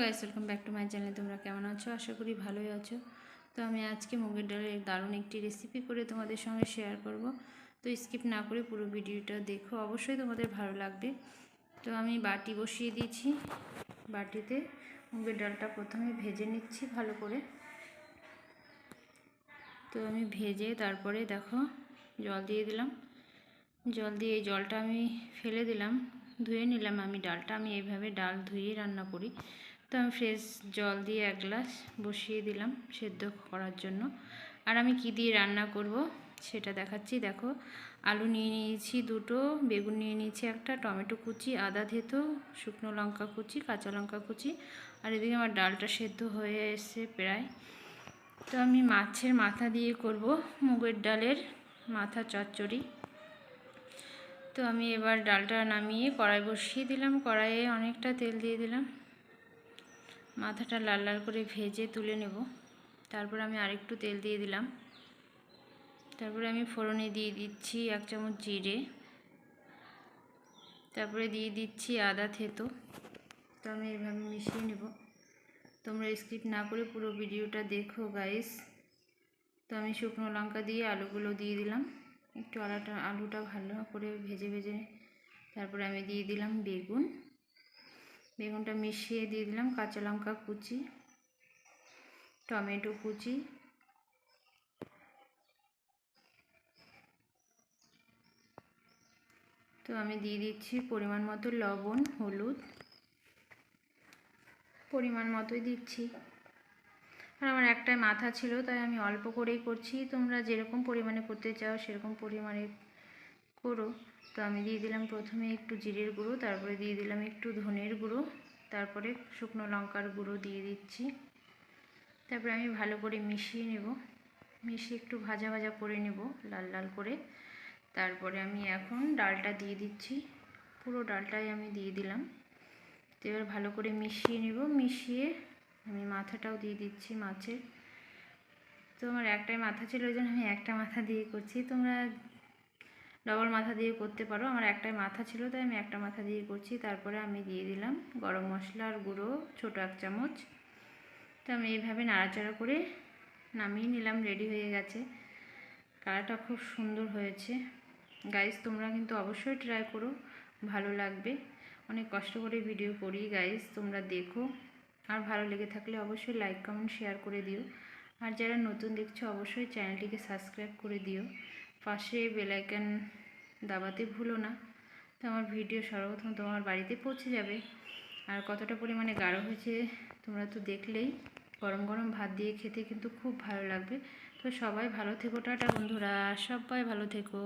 Guys, welcome back to my channel. তোমরা কেমন আছো? আশা করি ভালোই আছো। তো আমি আজকে মুগের ডালের দারুণ একটি রেসিপি করে তোমাদের সঙ্গে শেয়ার করব। তো স্কিপ না করে পুরো ভিডিওটা দেখো। অবশ্যই তোমাদের ভালো লাগবে। তো আমি বাটি বসিয়ে দিয়েছি। বাটিতে মুগের ডালটা প্রথমে ভেজে নিচ্ছি ভালো করে। তো আমি ভেজে তারপরে দেখো, জল দিয়ে দিলাম। জল দিয়ে জলটা আমি ফেলে দিলাম। ধুয়ে নিলাম আমি ডালটা। আমি এইভাবে ডাল ধুয়ে রান্না করি। তো আমি ফ্রেশ জল দিয়ে এক গ্লাস বসিয়ে দিলাম সেদ্ধ করার জন্য। আর আমি কি দিয়ে রান্না করব সেটা দেখাচ্ছি। দেখো, আলু নিয়ে নিয়েছি দুটো, বেগুন নিয়ে নিয়েছি একটা, টমেটো কুচি, আদা থেতো, শুকনো লঙ্কা কুচি, কাঁচা লঙ্কা কুচি আর এদিকে আমার ডালটা সেদ্ধ হয়ে এসে প্রায়। তো আমি মাছের মাথা দিয়ে করব মুগের ডালের মাথা চচ্চড়ি। তো আমি এবার ডালটা নামিয়ে কড়াই বসিয়ে দিলাম। কড়াইয়ে অনেকটা তেল দিয়ে দিলাম। মাথাটা লাল লাল করে ভেজে তুলে নেব। তারপর আমি আরেকটু তেল দিয়ে দিলাম। তারপরে আমি ফোড়নে দিয়ে দিচ্ছি এক চামচ জিরে। তারপরে দিয়ে দিচ্ছি আদা থেতো। তো আমি এভাবে মিশিয়ে নেব। তোমরা স্কিপ না করে পুরো ভিডিওটা দেখো গাইস তো আমি শুকনো লঙ্কা দিয়ে আলুগুলো দিয়ে দিলাম। একটু আলাটা আলুটা ভালো করে ভেজে ভেজে তারপরে আমি দিয়ে দিলাম বেগুন। বেগুনটা মিশিয়ে দিয়ে দিলাম, কাঁচা লঙ্কা কুচি, টমেটো কুচি। তো আমি দিয়ে দিচ্ছি পরিমাণ মতো লবণ, হলুদ। পরিমাণ মতোই দিচ্ছি। আর আমার একটাই মাথা ছিল, তাই আমি অল্প করেই করছি। তোমরা যেরকম পরিমাণে করতে চাও, সেরকম পরিমাণে করো। তো আমি দিয়ে দিলাম প্রথমে একটু জিরের গুঁড়ো, তারপরে দিয়ে দিলাম একটু ধনের গুঁড়ো, তারপরে শুকনো লঙ্কার গুঁড়ো দিয়ে দিচ্ছি। তারপরে আমি ভালো করে মিশিয়ে নেব, মিশিয়ে একটু ভাজা ভাজা করে নেব লাল লাল করে। তারপরে আমি এখন ডালটা দিয়ে দিচ্ছি, পুরো ডালটাই আমি দিয়ে দিলাম। তো এবার ভালো করে মিশিয়ে নেব, মিশিয়ে আমি মাথাটাও দিয়ে দিচ্ছি মাছের। তো আমার একটাই মাথা ছিল, ওই জন্য আমি একটা মাথা দিয়ে করছি। তোমরা ডবল মাথা দিয়ে করতে পারো। আমার একটাই মাথা ছিল, তাই আমি একটা মাথা দিয়ে করছি। তারপরে আমি দিয়ে দিলাম গরম মশলার গুঁড়ো, ছোটো এক চামচ। তো আমি এইভাবে নাড়াচাড়া করে নামিয়ে নিলাম রেডি হয়ে গেছে। কালারটা খুব সুন্দর হয়েছে। গাইস তোমরা কিন্তু অবশ্যই ট্রাই করো, ভালো লাগবে। অনেক কষ্ট করে ভিডিও করি গাইস তোমরা দেখো। আর ভালো লেগে থাকলে অবশ্যই লাইক কমেন্ট শেয়ার করে দিও। আর যারা নতুন দেখছ, অবশ্যই চ্যানেলটিকে সাবস্ক্রাইব করে দিও। পাশে বেলাইকান দাবাতে ভুলো না। তো আমার ভিডিও সর্বপ্রথম তোমার বাড়িতে পৌঁছে যাবে। আর কতটা পরিমাণে গাঢ় হয়েছে তোমরা তো দেখলেই। গরম গরম ভাত দিয়ে খেতে কিন্তু খুব ভালো লাগবে। তো সবাই ভালো থেকো, টাটা বন্ধুরা। সবাই ভালো থেকো।